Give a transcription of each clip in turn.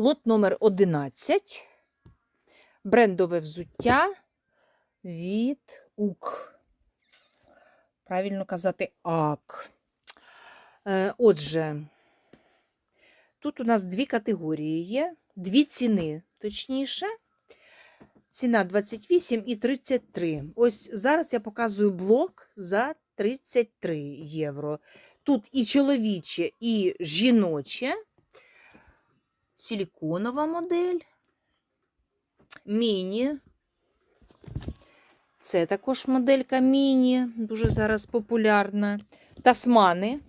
Лот номер 11. Брендове взуття від УК. Правильно казати АК. Е, Отже, тут у нас дві категорії є, дві ціни, точніше. Ціна 28 і 33. Ось зараз я показую блок за 33 євро. Тут і чоловіче, і жіноче. Силіконова модель. Міні. Це також моделька міні, дуже зараз популярна. Тасмани.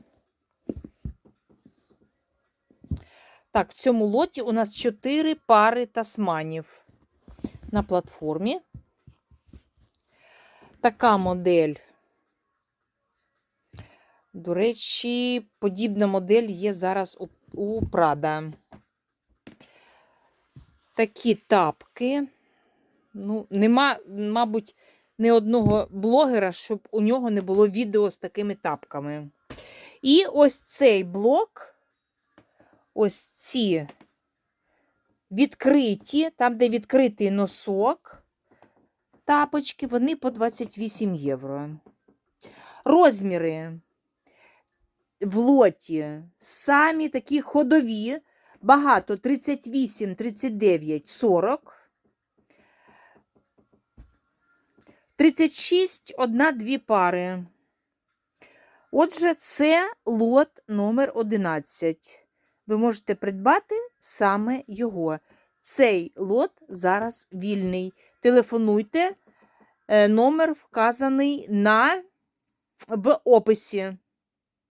Так, в цьому лоті у нас 4 пари тасманів на платформі. Така модель. До речі, подібна модель є зараз у, Prada. Такі тапки. Ну, нема, мабуть, ні одного блогера, щоб у нього не було відео з такими тапками. І ось цей блок, ось ці відкриті, там, де відкритий носок, тапочки, вони по 28 євро. Розміри в лоті самі такі ходові, багато 38, 39, 40. 36, одна-дві пари. Отже, це лот номер 11. Ви можете придбати саме його. Цей лот зараз вільний. Телефонуйте. Е, Номер вказаний на, в описі.